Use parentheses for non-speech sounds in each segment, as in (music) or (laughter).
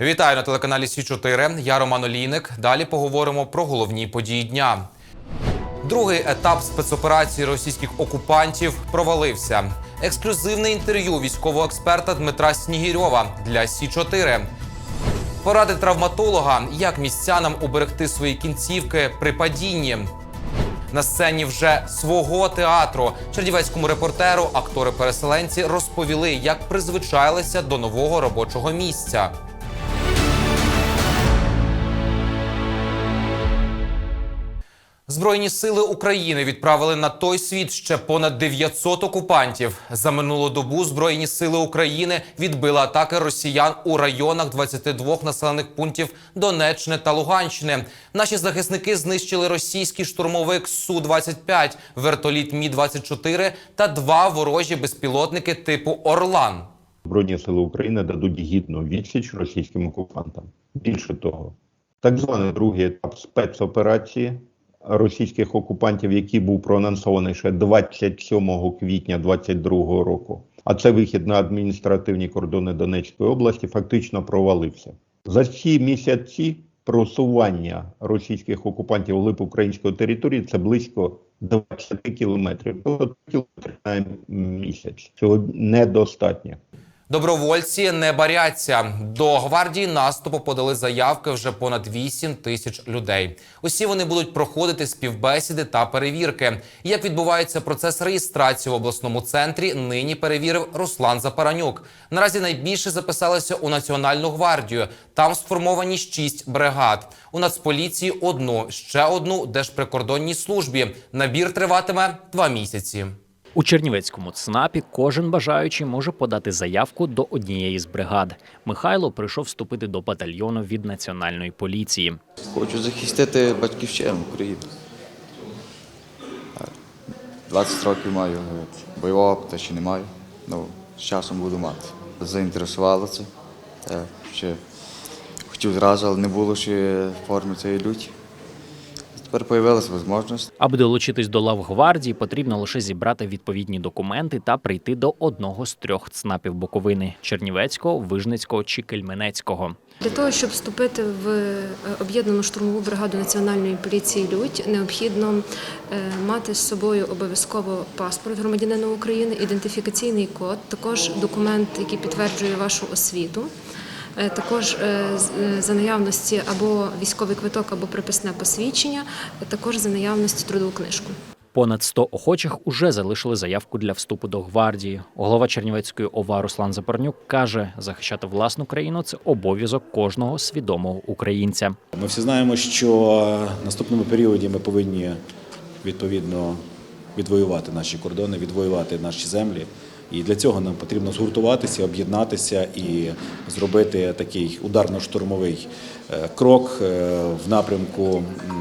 Вітаю на телеканалі Сі 4 Я Роман Олійник. Далі поговоримо про головні події дня. Другий етап спецоперації російських окупантів провалився. Ексклюзивне інтерв'ю військового експерта Дмитра Снігірьова для Сі 4 Поради травматолога, як містянам уберегти свої кінцівки при падінні. На сцені вже свого театру чернівецькому репортеру актори-переселенці розповіли, як призвичайлися до нового робочого місця. Збройні сили України відправили на той світ ще понад 900 окупантів. За минулу добу Збройні сили України відбили атаки росіян у районах 22 населених пунктів Донеччини та Луганщини. Наші захисники знищили російський штурмовик су 25 вертоліт Мі 24 та два ворожі безпілотники типу Орлан. Збройні сили України дадуть гідну відсіч російським окупантам. Більше того, так званий другий етап спецоперації російських окупантів, який був проанонсований ще 27 квітня 2022 року, а це вихід на адміністративні кордони Донецької області, фактично провалився. За ці місяці просування російських окупантів глиб української території це близько 20 кілометрів, тобто кілометрів на місяць. Цього недостатньо. Добровольці не баряться. До гвардії наступу подали заявки вже понад 8 тисяч людей. Усі вони будуть проходити співбесіди та перевірки. Як відбувається процес реєстрації в обласному центрі, нині перевірив Руслан Запаранюк. Наразі найбільше записалися у Національну гвардію. Там сформовані 6 бригад. У Нацполіції одну, ще одну Держприкордонній службі. Набір триватиме два місяці. У Чернівецькому ЦНАПі кожен бажаючий може подати заявку до однієї з бригад. Михайло прийшов вступити до батальйону від національної поліції. Хочу захистити батьківщину України. Так. 20 років маю бойового опиту ще не маю. Ну, з часом буду мати. Заінтересувало це. Так, ще хотів зразу, але не було ще форми цієї люті. Тепер з'явилася можливість. Аби долучитись до лав гвардії, потрібно лише зібрати відповідні документи та прийти до одного з трьох ЦНАПів Буковини Чернівецького, Вижницького чи Кельменецького. Для того, щоб вступити в е, об'єднану штурмову бригаду національної поліції Людь, необхідно е, мати з собою обов'язково паспорт громадянина України, ідентифікаційний код, також документ, який підтверджує вашу освіту. Е, Також е, з- е, за наявності або військовий квиток, або приписне посвідчення, також за наявності трудову книжку. Понад 100 охочих уже залишили заявку для вступу до гвардії. Голова Чернівецької ОВА Руслан Запорнюк каже, захищати власну країну це обов'язок кожного свідомого українця. Ми всі знаємо, що в наступному періоді ми повинні відповідно відвоювати наші кордони, відвоювати наші землі. І для цього нам потрібно згуртуватися, об'єднатися і зробити такий ударно-штурмовий е, крок е, в напрямку е,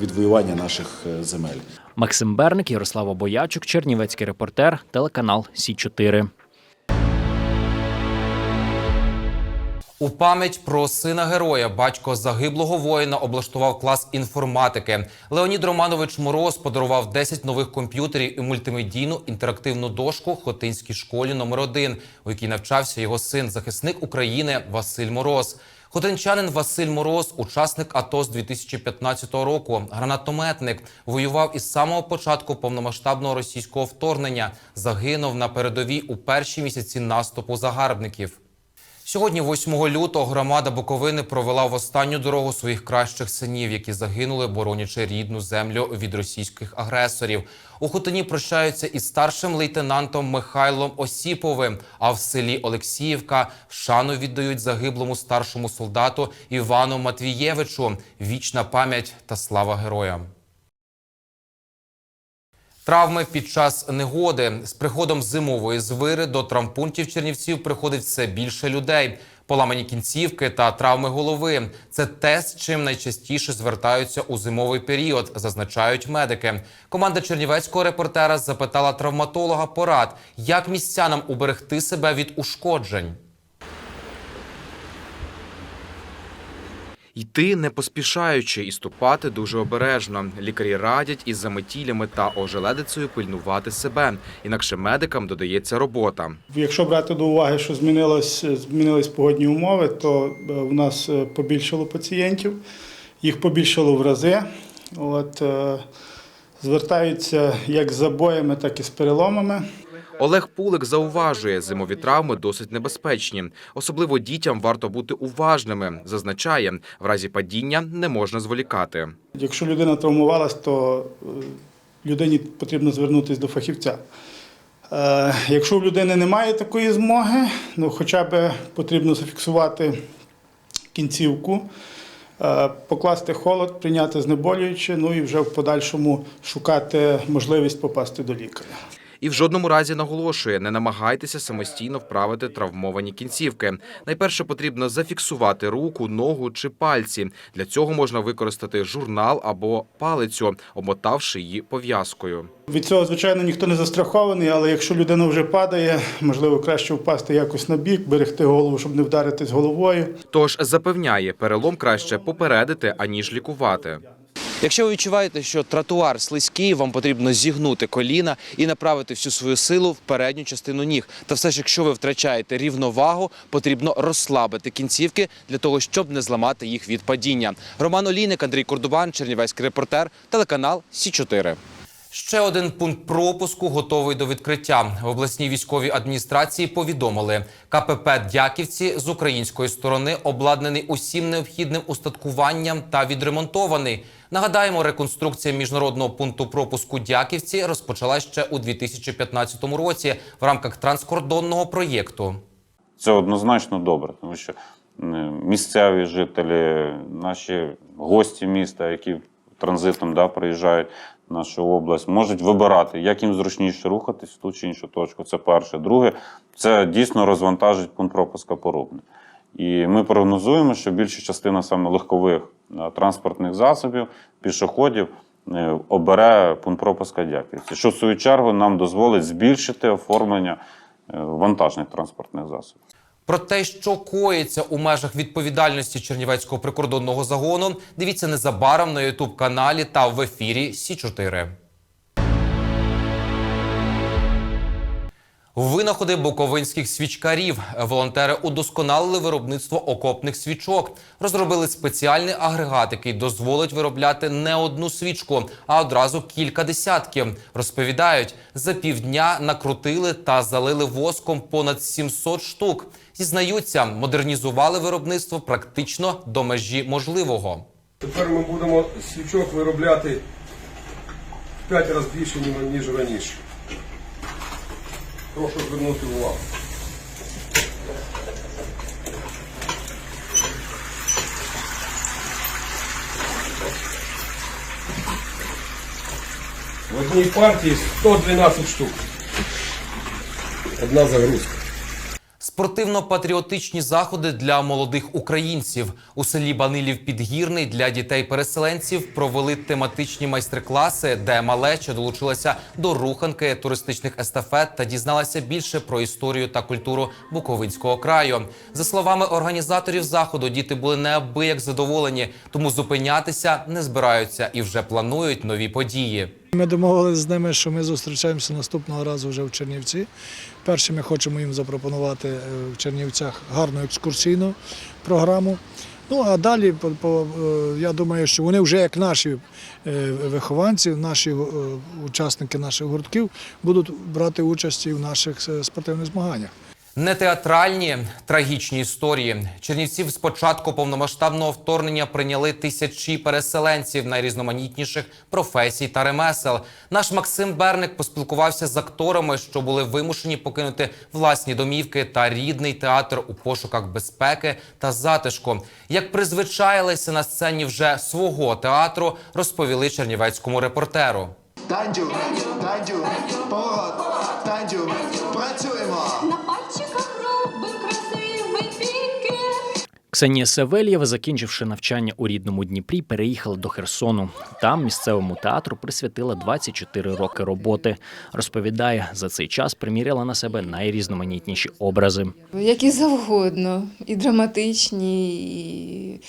відвоювання наших земель. Максим Берник, Ярослава Боячук, Чернівецький репортер, телеканал Сі 4 У пам'ять про сина героя, батько загиблого воїна, облаштував клас інформатики. Леонід Романович Мороз подарував 10 нових комп'ютерів і мультимедійну інтерактивну дошку Хотинській школі номер 1 у якій навчався його син, захисник України Василь Мороз. Хотинчанин Василь Мороз, учасник АТО з 2015 року, гранатометник, воював із самого початку повномасштабного російського вторгнення. Загинув на передовій у перші місяці наступу загарбників. Сьогодні, 8 лютого, громада Буковини провела в останню дорогу своїх кращих синів, які загинули, боронячи рідну землю від російських агресорів. У Хотині прощаються із старшим лейтенантом Михайлом Осіповим. А в селі Олексіївка шану віддають загиблому старшому солдату Івану Матвієвичу. Вічна пам'ять та слава героям. Травми під час негоди з приходом зимової звири до травмпунктів Чернівців приходить все більше людей. Поламані кінцівки та травми голови це те, з чим найчастіше звертаються у зимовий період, зазначають медики. Команда чернівецького репортера запитала травматолога порад, як містянам уберегти себе від ушкоджень. Йти не поспішаючи і ступати дуже обережно. Лікарі радять із заметілями та ожеледицею пильнувати себе, інакше медикам додається робота. Якщо брати до уваги, що змінилось, змінились погодні умови, то е, у нас е, побільшало пацієнтів, їх побільшало в рази. От, е, звертаються як з забоями, так і з переломами. Олег Пулик зауважує, зимові травми досить небезпечні. Особливо дітям варто бути уважними. Зазначає, в разі падіння не можна зволікати. Якщо людина травмувалась, то е, людині потрібно звернутися до фахівця. Е, Якщо в людини немає такої змоги, ну хоча б потрібно зафіксувати кінцівку, е, покласти холод, прийняти знеболююче, ну і вже в подальшому шукати можливість попасти до лікаря. І в жодному разі наголошує, не намагайтеся самостійно вправити травмовані кінцівки. Найперше потрібно зафіксувати руку, ногу чи пальці. Для цього можна використати журнал або палицю, обмотавши її пов'язкою. Від цього, звичайно, ніхто не застрахований, але якщо людина вже падає, можливо, краще впасти якось на бік, берегти голову, щоб не вдаритись головою. Тож запевняє, перелом краще попередити аніж лікувати. Якщо ви відчуваєте, що тротуар слизький, вам потрібно зігнути коліна і направити всю свою силу в передню частину ніг. Та все ж, якщо ви втрачаєте рівновагу, потрібно розслабити кінцівки для того, щоб не зламати їх від падіння. Роман Олійник, Андрій Кордубан, Чернівецький репортер, телеканал Сі 4 Ще один пункт пропуску готовий до відкриття. В обласній військовій адміністрації повідомили, КПП Дяківці з української сторони обладнаний усім необхідним устаткуванням та відремонтований. Нагадаємо, реконструкція міжнародного пункту пропуску Дяківці розпочалась ще у 2015 році в рамках транскордонного проєкту. Це однозначно добре, тому що місцеві жителі, наші гості міста, які транзитом да, приїжджають нашу область, можуть вибирати, як їм зручніше рухатись в ту чи іншу точку. Це перше. Друге, це дійсно розвантажить пункт пропуска порубне. І ми прогнозуємо, що більша частина саме легкових е, транспортних засобів, пішоходів е, обере пункт пропуска Дяківці, що в свою чергу нам дозволить збільшити оформлення е, вантажних транспортних засобів. Про те, що коїться у межах відповідальності Чернівецького прикордонного загону, дивіться незабаром на Ютуб каналі та в ефірі Сі 4 Винаходи буковинських свічкарів. Волонтери удосконалили виробництво окопних свічок. Розробили спеціальний агрегат, який дозволить виробляти не одну свічку, а одразу кілька десятків. Розповідають, за півдня накрутили та залили воском понад 700 штук. Зізнаються, модернізували виробництво практично до межі можливого. Тепер ми будемо свічок виробляти в 5 разів більше, ніж- раніше. Прошу звернути увагу. В одній партії 112 штук. Одна загрузка. Спортивно-патріотичні заходи для молодих українців у селі Банилів Підгірний для дітей-переселенців провели тематичні майстер-класи, де малеча долучилася до руханки туристичних естафет та дізналася більше про історію та культуру Буковинського краю. За словами організаторів заходу, діти були неабияк задоволені, тому зупинятися не збираються і вже планують нові події. Ми домовилися з ними, що ми зустрічаємося наступного разу вже в Чернівці. Перше, ми хочемо їм запропонувати е, в Чернівцях гарну екскурсійну програму. Ну а далі, по- е, я думаю, що вони вже як наші е, вихованці, наші учасники наших гуртків будуть брати участь і в наших спортивних змаганнях. Не театральні трагічні історії. Чернівців з початку повномасштабного вторгнення прийняли тисячі переселенців найрізноманітніших професій та ремесел. Наш Максим Берник поспілкувався з акторами, що були вимушені покинути власні домівки та рідний театр у пошуках безпеки та затишку. Як призвичаїлися на сцені вже свого театру, розповіли чернівецькому репортеру. Танджу, танджу, поворот, танджу, Ксенія Савельєва, закінчивши навчання у рідному Дніпрі, переїхала до Херсону. Там місцевому театру присвятила 24 роки роботи. Розповідає, за цей час приміряла на себе найрізноманітніші образи. Які завгодно, і драматичні, і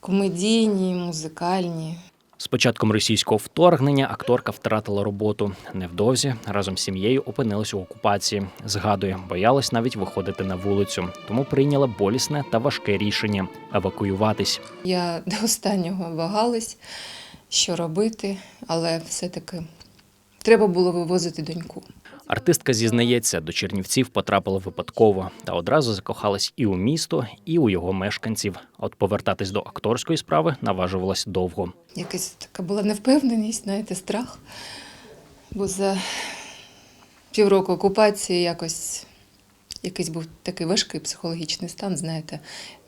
комедійні, музикальні. З початком російського вторгнення акторка втратила роботу. Невдовзі разом з сім'єю опинилась у окупації. Згадує, боялась навіть виходити на вулицю, тому прийняла болісне та важке рішення евакуюватись. Я до останнього вагалась, що робити, але все-таки треба було вивозити доньку. Артистка зізнається, до Чернівців потрапила випадково та одразу закохалась і у місто, і у його мешканців. От повертатись до акторської справи наважувалась довго. Якась така була невпевненість, знаєте, страх. Бо за півроку окупації якось якийсь був такий важкий психологічний стан, знаєте,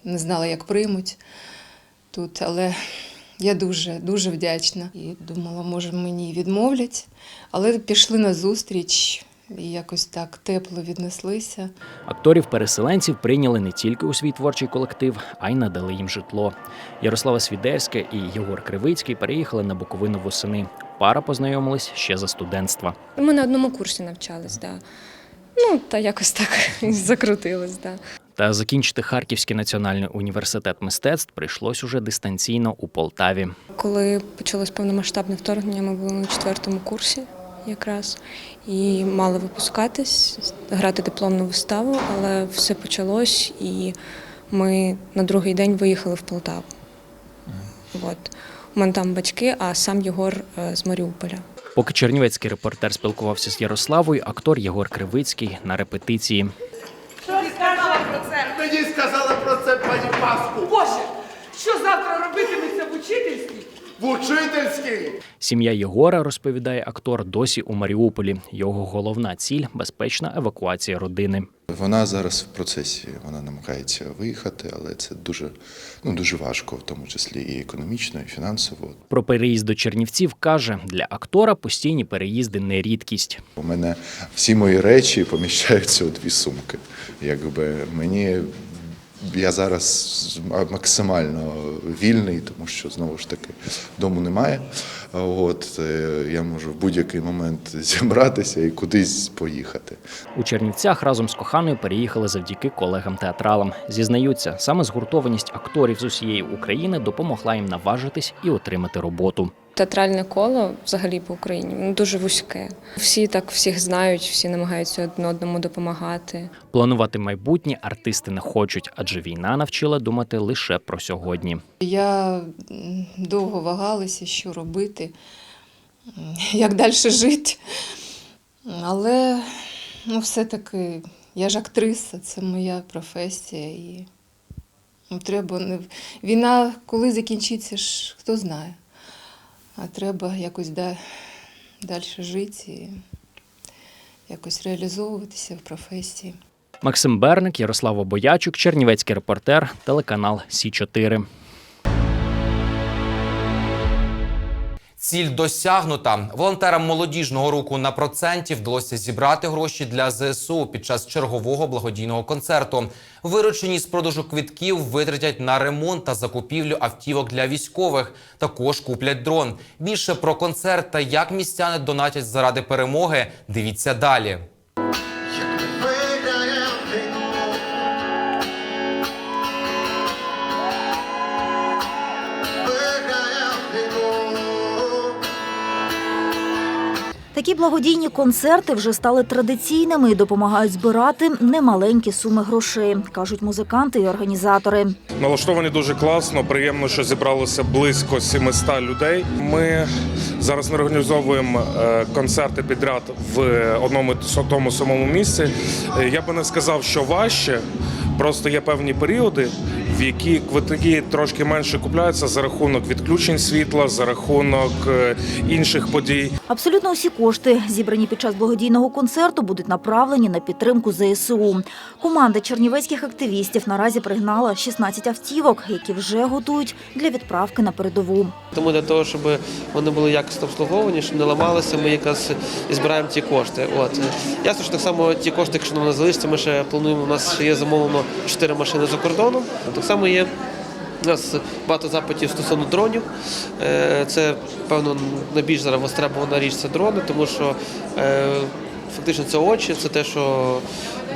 не знала, як приймуть тут, але я дуже, дуже вдячна. І думала, може, мені відмовлять, але пішли на зустріч і якось так тепло віднеслися. Акторів-переселенців прийняли не тільки у свій творчий колектив, а й надали їм житло. Ярослава Свідерська і Єгор Кривицький переїхали на Буковину восени. Пара познайомилась ще за студентства. Ми на одному курсі навчались, да. Ну, та якось так (laughs) закрутилось, да. Та закінчити Харківський національний університет мистецтв прийшлось уже дистанційно у Полтаві. Коли почалось повномасштабне вторгнення, ми були на четвертому курсі якраз і мали випускатись, грати дипломну виставу, але все почалось, і ми на другий день виїхали в Полтаву. От. У мене там батьки, а сам Єгор е, з Маріуполя. Поки чернівецький репортер спілкувався з Ярославою, актор Єгор Кривицький на репетиції. Що Мені сказала про це пані Паску. Боже, що завтра робитиметься в учительстві? В учительській. Сім'я Єгора, розповідає актор, досі у Маріуполі. Його головна ціль безпечна евакуація родини. Вона зараз в процесі, вона намагається виїхати, але це дуже, ну, дуже важко, в тому числі і економічно, і фінансово. Про переїзд до Чернівців каже, для актора постійні переїзди не рідкість. У мене всі мої речі поміщаються у дві сумки. Якби мені я зараз максимально вільний, тому що знову ж таки дому немає. От е, я можу в будь-який момент (laughs) зібратися і кудись поїхати. У Чернівцях разом з коханою переїхали завдяки колегам-театралам. Зізнаються, саме згуртованість акторів з усієї України допомогла їм наважитись і отримати роботу. Театральне коло взагалі по Україні воно дуже вузьке. Всі так всіх знають, всі намагаються один одному допомагати. Планувати майбутнє артисти не хочуть, адже війна навчила думати лише про сьогодні. Я довго вагалася, що робити, як далі жити. Але ну, все-таки я ж актриса, це моя професія. І ну, треба не... Війна коли закінчиться, ж хто знає. А треба якось да... далі жити і якось реалізовуватися в професії. Максим Берник, Ярослав Боячук, Чернівецький репортер, телеканал Сі 4 Ціль досягнута. Волонтерам молодіжного руху на проценті вдалося зібрати гроші для ЗСУ під час чергового благодійного концерту. Виручені з продажу квитків витратять на ремонт та закупівлю автівок для військових. Також куплять дрон. Більше про концерт та як містяни донатять заради перемоги. Дивіться далі. Такі благодійні концерти вже стали традиційними і допомагають збирати немаленькі суми грошей, кажуть музиканти і організатори. Налаштовані дуже класно. Приємно, що зібралося близько 700 людей. Ми зараз не організовуємо е, концерти підряд в одному тому самому місці. Е, Я би не сказав, що важче. Просто є певні періоди, в які квитки трошки менше купляються за рахунок відключень світла, за рахунок е, інших подій. Абсолютно усі кошти, зібрані під час благодійного концерту, будуть направлені на підтримку ЗСУ. Команда чернівецьких активістів наразі пригнала 16 автівок, які вже готують для відправки на передову. Тому для того, щоб вони були якісно обслуговані, щоб не ламалися, ми якраз і збираємо ті кошти. От ясно, що так само ті кошти, якщо нам не залишиться, ми ще плануємо. У нас ще є замовлено 4 машини за кордоном. Так само є. У нас багато запитів стосовно дронів. Е, Це, певно, найбільш зараз востребована річ це дрони, тому що е, фактично це очі, це те, що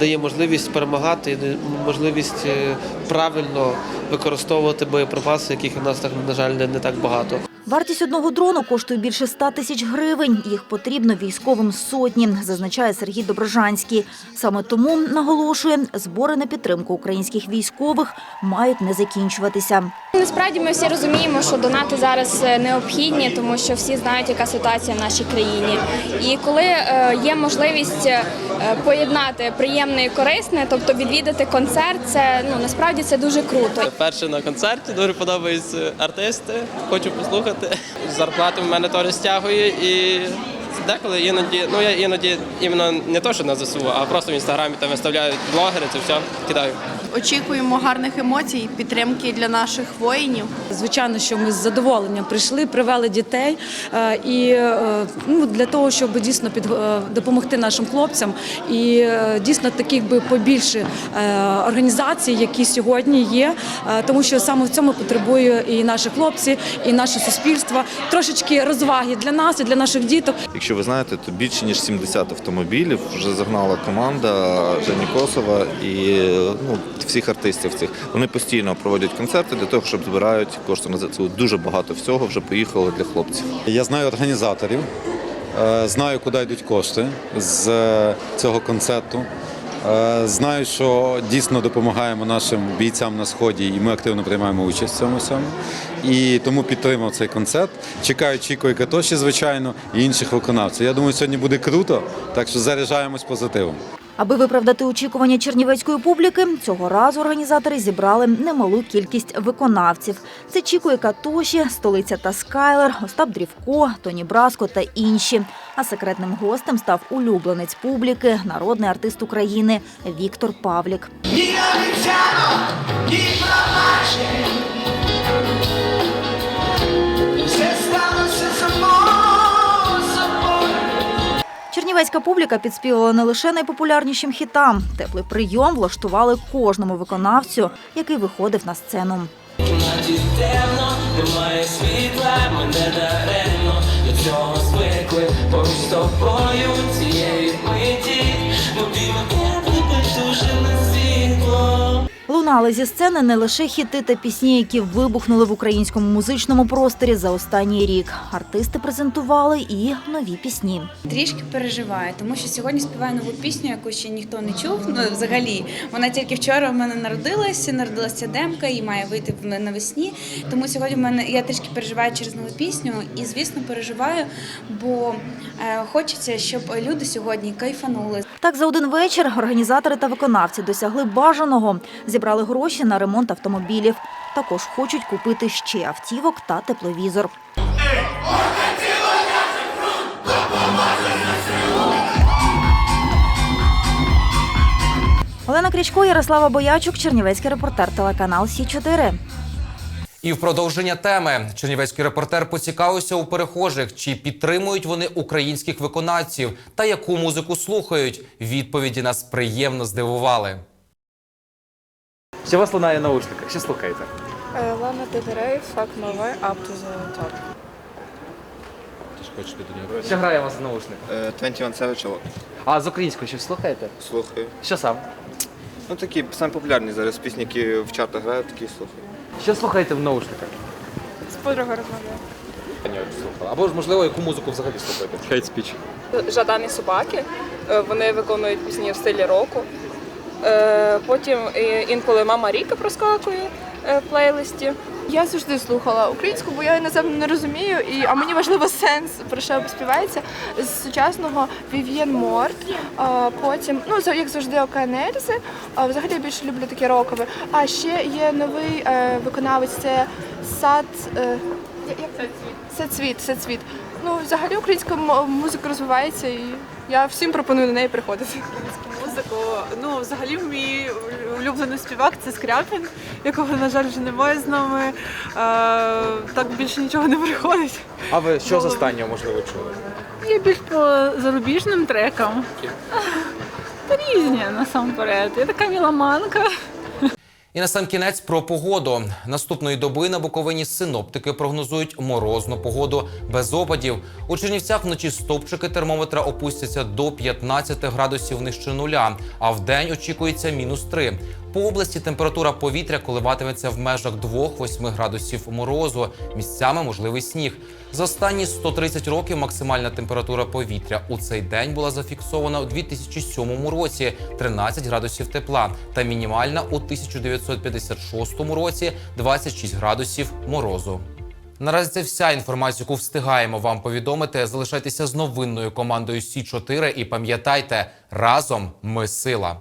дає можливість перемагати, можливість е, правильно використовувати боєприпаси, яких у нас на жаль не так багато. Вартість одного дрону коштує більше 100 тисяч гривень. Їх потрібно військовим сотні, зазначає Сергій Доброжанський. Саме тому наголошує, збори на підтримку українських військових мають не закінчуватися. Насправді ми всі розуміємо, що донати зараз е, необхідні, тому що всі знають, яка ситуація в нашій країні. І коли е, є можливість е, поєднати приємне і корисне, тобто відвідати концерт, це ну насправді це дуже круто. Перше на концерті дуже подобаються артисти, хочу послухати. Зарплату в мене теж стягує і деколи іноді, ну я іноді іменно не то, що на ЗСУ, а просто в інстаграмі там виставляють блогери, це все кидаю. Очікуємо гарних емоцій, підтримки для наших воїнів. Звичайно, що ми з задоволенням прийшли, привели дітей е, і е, ну, для того, щоб дійсно під, е, допомогти нашим хлопцям. І дійсно таких би побільше організацій, які сьогодні є, тому що саме в цьому потребує і наші хлопці, і наше суспільство. Трошечки розваги для нас і для наших діток. Якщо ви знаєте, то більше ніж 70 автомобілів вже загнала команда Жені Косова і ну, всіх артистів цих. Вони постійно проводять концерти для того, щоб збирають кошти на ЗСУ. Дуже багато всього вже поїхало для хлопців. Я знаю організаторів, е, знаю, куди йдуть кошти з е, цього концерту. Е, Знаю, що дійсно допомагаємо нашим бійцям на сході, і ми активно приймаємо участь в цьому всьому. І тому підтримав цей концерт. Чекаю Чіко і Катоші, звичайно, і інших виконавців. Я думаю, сьогодні буде круто, так що заряджаємось позитивом. Аби виправдати очікування чернівецької публіки, цього разу організатори зібрали немалу кількість виконавців. Це Чіко і Катоші, столиця та Скайлер, Остап Дрівко, Тоні Браско та інші. А секретним гостем став улюбленець публіки, народний артист України Віктор Павлік. Ні Чернівецька публіка підспівала не лише найпопулярнішим хітам. Теплий прийом влаштували кожному виконавцю, який виходив на сцену. Кімнаті цього звикли поруч з тобою цієї миті, Лунали зі сцени не лише хіти та пісні, які вибухнули в українському музичному просторі за останній рік. Артисти презентували і нові пісні. Трішки переживаю, тому що сьогодні співаю нову пісню, яку ще ніхто не чув. Ну взагалі, вона тільки вчора в мене народилася, народилася демка і має вийти в- навесні. Тому сьогодні в мене я трішки переживаю через нову пісню і, звісно, переживаю, бо е, хочеться, щоб люди сьогодні кайфанули. Так, за один вечір організатори та виконавці досягли бажаного, зібрали гроші на ремонт автомобілів. Також хочуть купити ще автівок та тепловізор. Олена Крічко, Ярослава Боячук, Чернівецький репортер, телеканал Сі 4 І в продовження теми чернівецький репортер поцікавився у перехожих, чи підтримують вони українських виконавців та яку музику слухають. Відповіді нас приємно здивували. Що вас лунає в наушниках? Що слухаєте? Лана Дедерей, Fuck My Way, Up to the Top. Що грає у вас в наушниках? 21 Savage Alone. А з українською щось слухаєте? Слухаю. Що сам? Ну такі самі популярні зараз пісні, які в чартах грають, такі слухаю. Що слухаєте в наушниках? З подругою розмовляю. Або ж можливо, яку музику взагалі слухаєте? Хейт спіч. Жадані собаки. Е, Вони виконують пісні в стилі року. Е, Потім е, інколи мама Ріка проскакує е, в плейлисті. Я завжди слухала українську, бо я напевно не розумію, і а мені важливо сенс про що співається з сучасного Вів'єн Морт. Потім, ну як завжди, Океан Ельзи. А взагалі я більше люблю таке рокове. А ще є новий виконавець. Це сад. Це цвіт, це. Ну, взагалі українська музика розвивається, і я всім пропоную на неї приходити. Музику. Ну, взагалі, мій улюблений співак це Скряпін, якого, на жаль, вже немає з нами. Е, так більше нічого не приходить. А ви що з останнього можливо чули? Я більш по зарубіжним трекам. Та різні насамперед. Я така міломанка. І на сам кінець про погоду. Наступної доби на Буковині синоптики прогнозують морозну погоду без опадів. У Чернівцях вночі стопчики термометра опустяться до 15 градусів нижче нуля, а в день очікується мінус 3. По області температура повітря коливатиметься в межах 2-8 градусів морозу. Місцями можливий сніг. За останні 130 років максимальна температура повітря у цей день була зафіксована у 2007 році 13 градусів тепла, та мінімальна у 1956 році 26 градусів морозу. Наразі це вся інформація, яку встигаємо вам повідомити. Залишайтеся з новинною командою Сі 4 і пам'ятайте, разом ми сила.